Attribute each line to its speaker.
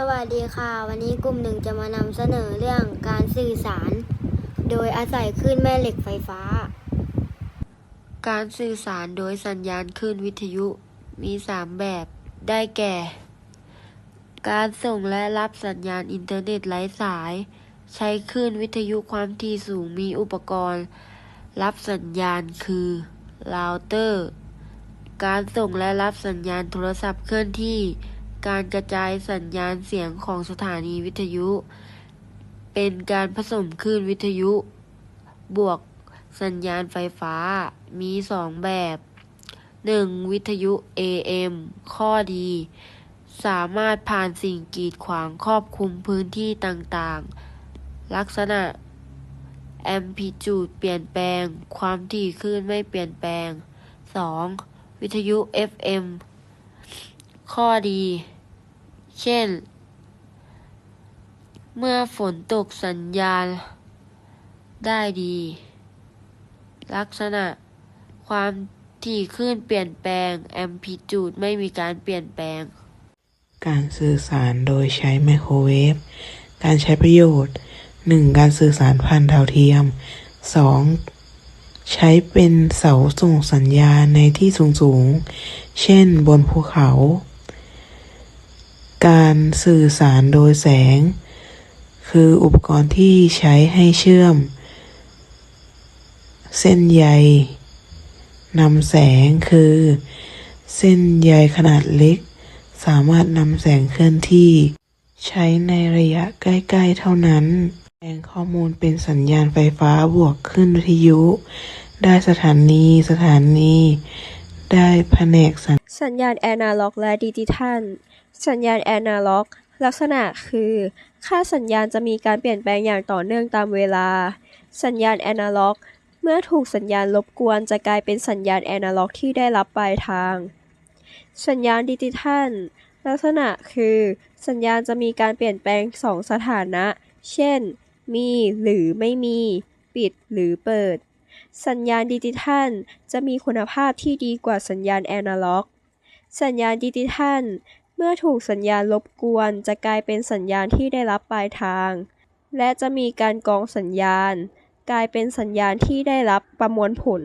Speaker 1: สวัสดีค่ะ วันนี้กลุ่มหนึ่งจะมานำเสนอเรื่องการสื่อสาร โดยอาศัยคลื่นแม่เหล็กไฟฟ้า การสื่อสารโดยสัญญาณคลื่นวิทยุมี 3 แบบได้แก่ การส่งและรับสัญญาณอินเทอร์เน็ตไร้สาย ใช้คลื่นวิทยุความถี่สูงมีอุปกรณ์ รับสัญญาณคือเราเตอร์ การส่งและรับสัญญาณโทรศัพท์เคลื่อนที่ การกระจายสัญญาณเสียงของสถานีวิทยุ เป็นการผสมคลื่นวิทยุ บวกสัญญาณไฟฟ้ามีสองแบบ 1. วิทยุ AM ข้อดี สามารถผ่านสิ่งกีดขวางครอบคลุมพื้นที่ต่างๆ ลักษณะแอมพลิจูดเปลี่ยนแปลง ความถี่คลื่นไม่เปลี่ยนแปลง 2. วิทยุ FM ข้อดี เช่น เมื่อฝนตกสัญญาณ ได้ดี ลักษณะ ความถี่คลื่นเปลี่ยนแปลงแอมพลิจูดไม่มีการเปลี่ยนแปลง
Speaker 2: การสื่อสารโดยใช้ไมโครเวฟ การใช้ประโยชน์ 1. การสื่อสารผ่านดาวเทียม 2. ใช้เป็นเสาส่งสัญญาณในที่สูงๆเช่นบนภูเขา การสื่อสารโดยแสง คืออุปกรณ์ที่ใช้ให้เชื่อม เส้นใยนำแสงคือ เส้นใยขนาดเล็ก สามารถนำแสงเคลื่อนที่ ใช้ในระยะใกล้ ๆ เท่านั้นแสงข้อมูลเป็นสัญญาณไฟฟ้าบวกขึ้นวิทยุ ได้สถานี สถานี ได้แผนกสัญ
Speaker 3: สัญญาณแอนาล็อกและดิจิทัล สัญญาณแอนาล็อก ลักษณะคือ ค่าสัญญาณจะมีการเปลี่ยนแปลงอย่างต่อเนื่องตามเวลา สัญญาณแอนาล็อก เมื่อถูกสัญญาณรบกวนจะกลายเป็นสัญญาณแอนาล็อกที่ได้รับปลายทาง สัญญาณดิจิทัล ลักษณะคือ สัญญาณจะมีการเปลี่ยนแปลงสองสถานะ เช่น มีหรือไม่มี ปิดหรือเปิด สัญญาณดิจิทัล จะมีคุณภาพที่ดีกว่าสัญญาณแอนาล็อก สัญญาณดิจิทัล เมื่อถูกสัญญาณรบกวน จะกลายเป็นสัญญาณที่ได้รับปลายทาง และจะมีการกรองสัญญาณ กลายเป็นสัญญาณที่ได้รับประมวลผล